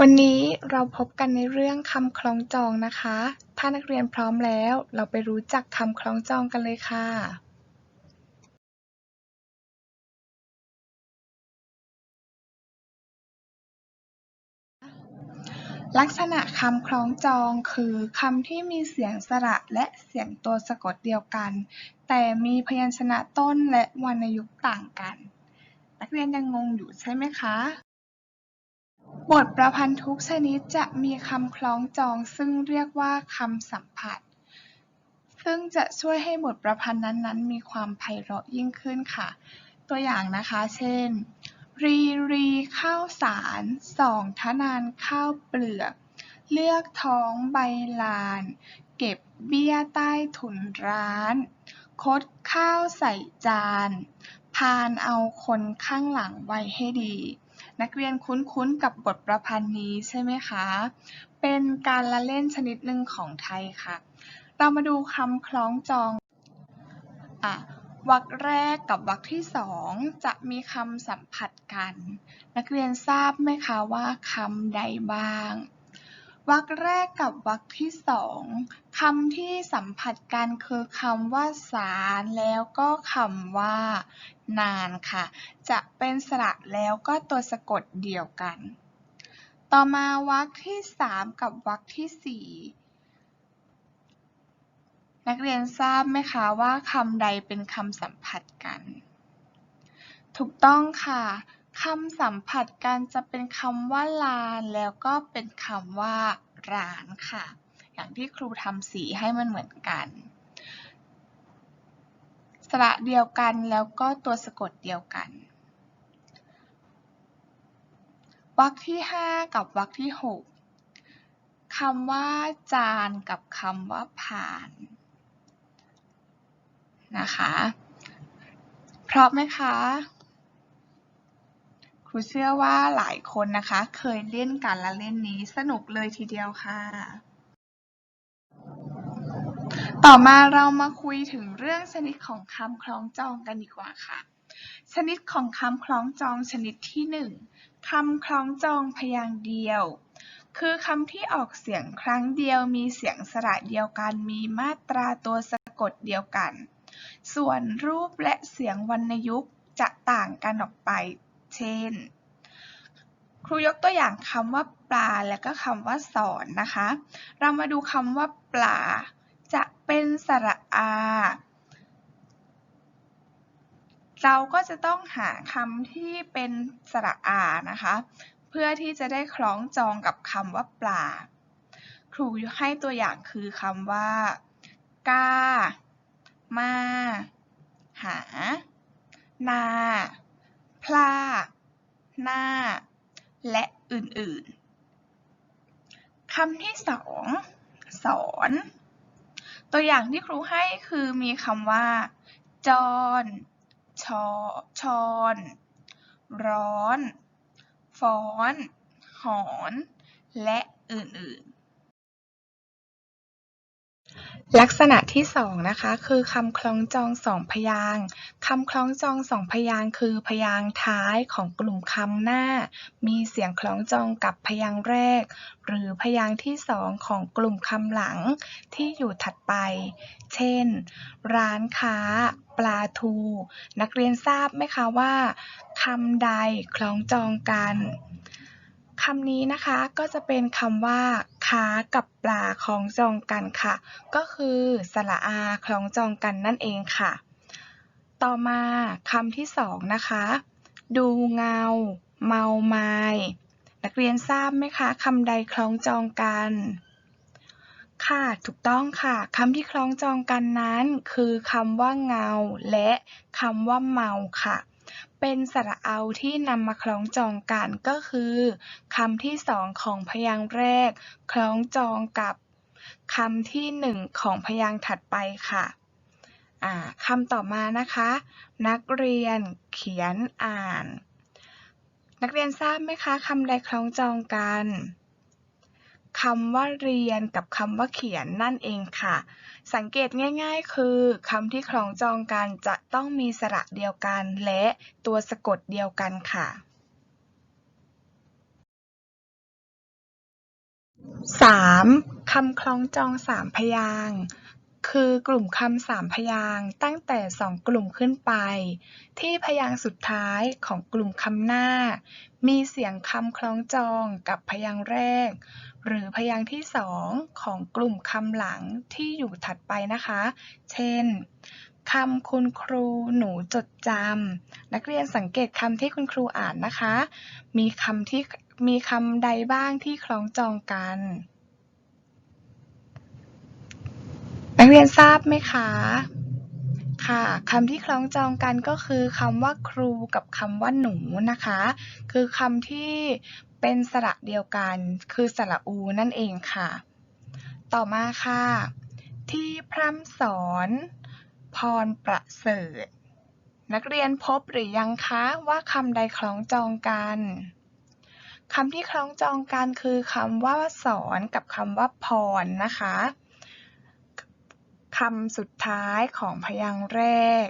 วันนี้เราพบกันในเรื่องคำคล้องจองนะคะ ถ้านักเรียนพร้อมแล้ว เราไปรู้จักคำคล้องจองกันเลยค่ะ ลักษณะคำคล้องจองคือคำที่มีเสียงสระและเสียงตัวสะกดเดียวกัน แต่มีพยัญชนะต้นและวรรณยุกต์ต่างกัน นักเรียนยังงงอยู่ใช่ไหมคะ บทประพันธ์ทุกชนิดจะมีคำคล้องจองซึ่งเรียกว่าคำสัมผัส ซึ่งจะช่วยให้บทประพันธ์นั้นๆ มีความไพเราะยิ่งขึ้นค่ะ ตัวอย่างนะคะ เช่น รีรีข้าวสารสองทนานข้าวเปลือก เลือกท้องใบลาน เก็บเบี้ยใต้ถุนร้าน คดข้าวใส่จาน พานเอาคนข้างหลังไว้ให้ดี นักเรียนคุ้นๆกับบทประพันธ์นี้ใช่ไหมคะ เป็นการละเล่นชนิดหนึ่งของไทยค่ะ เรามาดูคำคล้องจองอะวรรคแรกกับวรรคที่สองจะมีคำสัมผัสกัน นักเรียนทราบไหมคะว่าคำใดบ้าง วรรคแรกกับวรรคที่สองคำที่สัมผัสกันคือคำว่าสารแล้วก็คำว่า นานค่ะ จะเป็นสระแล้วก็ตัวสะกดเดียวกัน ต่อมาวรรคที่สามกับวรรคที่สี่นักเรียนทราบไหมคะว่าคำใดเป็นคำสัมผัสกัน ถูกต้องค่ะ คำสัมผัสกันจะเป็นคำว่าลาน แล้วก็เป็นคำว่าร้านค่ะ อย่างที่ครูทำสีให้มันเหมือนกันสระเดียวกันแล้วก็ตัวสะกดเดียวกันวรรคที่ 5 กับวรรคที่ 6 คำว่าจานกับคำว่าผ่านนะคะเพราะไหมคะ รูเชื่อว่าหลายคนนะคะ เคยเล่นการละเล่นนี้สนุกเลยทีเดียวค่ะ ต่อมาเรามาคุยถึงเรื่องชนิดของคำคล้องจองกันดีกว่าค่ะ ชนิดของคำคล้องจองชนิดที่หนึ่งคำคล้องจองพยางค์เดียว คือคำที่ออกเสียงครั้งเดียวมีเสียงสระเดียวกัน มีมาตราตัวสะกดเดียวกัน ส่วนรูปและเสียงวรรณยุกต์จะต่างกันออกไป เช่น ครูยกตัวอย่างคำว่าปลาและก็คำว่าสอนนะคะ เรามาดูคำว่าปลา จะเป็นสระอา เราก็จะต้องหาคำที่เป็นสระอานะคะ เพื่อที่จะได้คล้องจองกับคำว่าปลา ครูให้ตัวอย่างคือคำว่ากามา หา นา พลาหน้า และอื่นๆคำที่สองสอน ตัวอย่างที่ครูให้คือมีคำว่า จอนชอชอน ร้อน ฟ้อน หอน และอื่นๆ ลักษณะที่สองนะคะ คือคำคล้องจองสองพยางค์คำคล้องจองสองพยางค์คือ พยางค์ท้ายของกลุ่มคำหน้า มีเสียงคล้องจองกับพยางค์แรก หรือพยางค์ที่สองของกลุ่มคำหลังที่อยู่ถัดไป เช่น ร้านค้า ปลาทู นักเรียนทราบไหมคะว่าคำใดคล้องจองกัน คำนี้นะคะก็จะเป็นคำว่าค้ากับปลาคล้องจองกันค่ะ ก็คือสระอาคล้องจองกันนั่นเองค่ะ ต่อมาคำที่สองนะคะ ดูเงา เมาไม้นักเรียนทราบไหมคะคำใดคล้องจองกัน ค่ะถูกต้องค่ะคำที่คล้องจองกันนั้น คือคำว่าเงา และคำว่าเมาค่ะ เป็นสระเอาที่นำมาคล้องจองกัน ก็คือคำที่สองของพยางค์แรก คล้องจองกับคำที่หนึ่งของพยางค์ถัดไปค่ะคำต่อมานะคะ นักเรียนเขียนอ่าน นักเรียนทราบไหมคะคำใดคล้องจองกัน คำว่าเรียนกับคำว่าเขียนนั่นเองค่ะ สังเกตง่ายๆ คือคำที่คล้องจองกันจะต้องมีสระเดียวกัน และตัวสะกดเดียวกันค่ะ 3. คำคล้องจองสามพยางค์ คือกลุ่มคำสามพยางค์ตั้งแต่สองกลุ่มขึ้นไป ที่พยางค์สุดท้ายของกลุ่มคำหน้า มีเสียงคำคล้องจองกับพยางค์แรก หรือพยางค์ที่สองของกลุ่มคำหลังที่อยู่ถัดไปนะคะ เช่นคำคุณครูหนูจดจำนักเรียนสังเกตคำที่คุณครูอ่านนะคะ มีคำที่มีคำใดบ้างที่คล้องจองกัน นัก เรียนทราบไหมคะ ค่ะคำที่คล้องจองกันก็คือคำว่าครูกับคำว่าหนูนะคะ คือคำที่เป็นสระเดียวกัน คือสระอูนั่นเองค่ะ ต่อมาค่ะ ที่พร่ำสอนพรประเสริฐ นักเรียนพบหรือยังคะว่าคำใดคล้องจองกันคำที่คล้องจองกันคือคำว่าสอนกับคำว่าพรนะคะำสุดท้ายของพยางค์แรก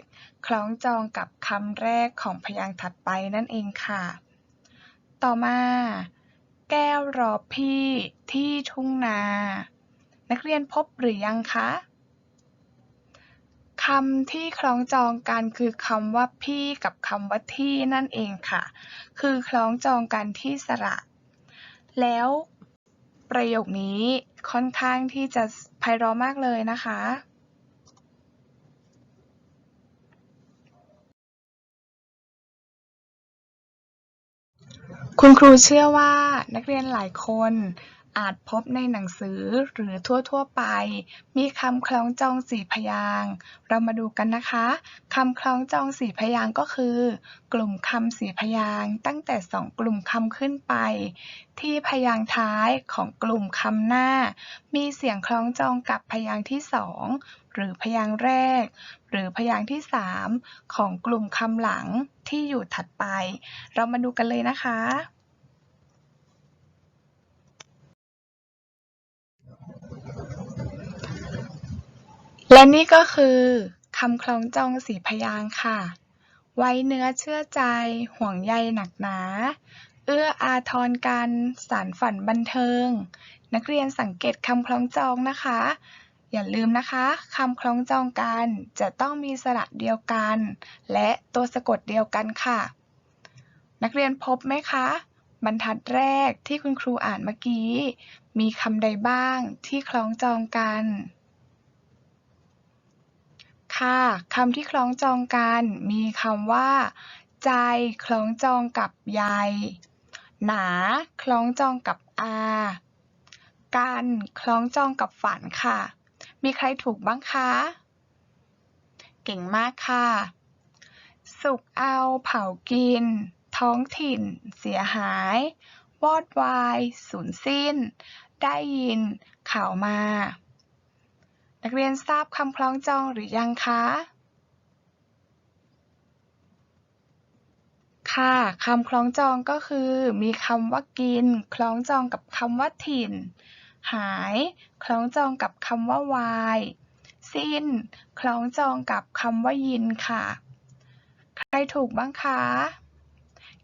คล้องจองกับคำแรกของพยางค์ถัดไปนั่นเองค่ะ ต่อมา แก้วรอพี่ที่ทุ่งนา นักเรียนพบหรือยังคะคำที่คล้องจองกันคือคำว่าพี่กับคำว่าที่นั่นเองค่ะ คือคล้องจองกันที่สระ แล้วประโยคนี้ค่อนข้างที่จะไพเราะมากเลยนะคะ คุณครูเชื่อว่านักเรียนหลายคนอาจพบในหนังสือหรือทั่ว ๆ ไป มีคำคล้องจองสี่พยางเรามาดูกันนะคะคำคล้องจองสี่พยางก็คือ กลุ่มคำสี่พยางตั้งแต่สองกลุ่มคำขึ้นไป ที่พยางท้ายของกลุ่มคำหน้า มีเสียงคล้องจองกับพยางที่สอง หรือพยางค์แรก หรือพยางค์ที่สามของกลุ่มคำหลังที่อยู่ถัดไป เรามาดูกันเลยนะคะ และนี่ก็คือคำคล้องจองสีพยางค์ค่ะ ไว้เนื้อเชื่อใจ ห่วงใยหนักหนาเอื้ออาทรกันสารฝันบันเทิง นักเรียนสังเกตคำคล้องจองนะคะ อย่าลืมนะคะคำคล้องจองกันจะต้องมีสระเดียวกัน และตัวสะกดเดียวกันค่ะ นักเรียนพบไหมคะ บรรทัดแรกที่คุณครูอ่านเมื่อกี้ มีคำใดบ้างที่คล้องจองกัน ค่ะคำที่คล้องจองกันมีคำว่า ใจคล้องจองกับใยหนาคล้องจองกับอากันคล้องจองกับฝันค่ะ มีใครถูกบ้างคะ เก่งมากค่ะ สุกเอา เผากิน ท้องถิ่น เสียหาย วอดวาย สูญสิ้น ได้ยิน ข่าวมา นักเรียนทราบคำคล้องจองหรือยังคะ ค่ะคำคล้องจองก็คือ มีคำว่ากิน คล้องจองกับคำว่าถิ่น หาย คล้องจองกับคำว่าวาย สิ้น คล้องจองกับคำว่ายินค่ะ ใครถูกบ้างคะ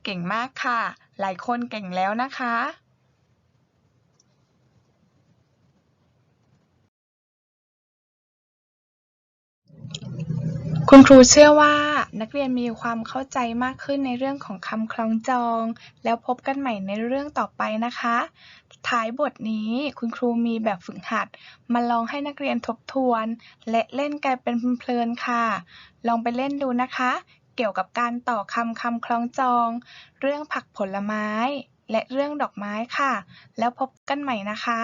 เก่งมากค่ะ หลายคนเก่งแล้วนะคะ คุณครูเชื่อว่านักเรียนมีความเข้าใจมากขึ้นในเรื่องของคำคล้องจอง แล้วพบกันใหม่ในเรื่องต่อไปนะคะ ท้ายบทนี้คุณครูมีแบบฝึกหัด มาลองให้นักเรียนทบทวน และเล่นกันเป็นเพลินค่ะ ลองไปเล่นดูนะคะ เกี่ยวกับการต่อคำคำคล้องจอง เรื่องผักผลไม้ และเรื่องดอกไม้ค่ะ แล้วพบกันใหม่นะคะ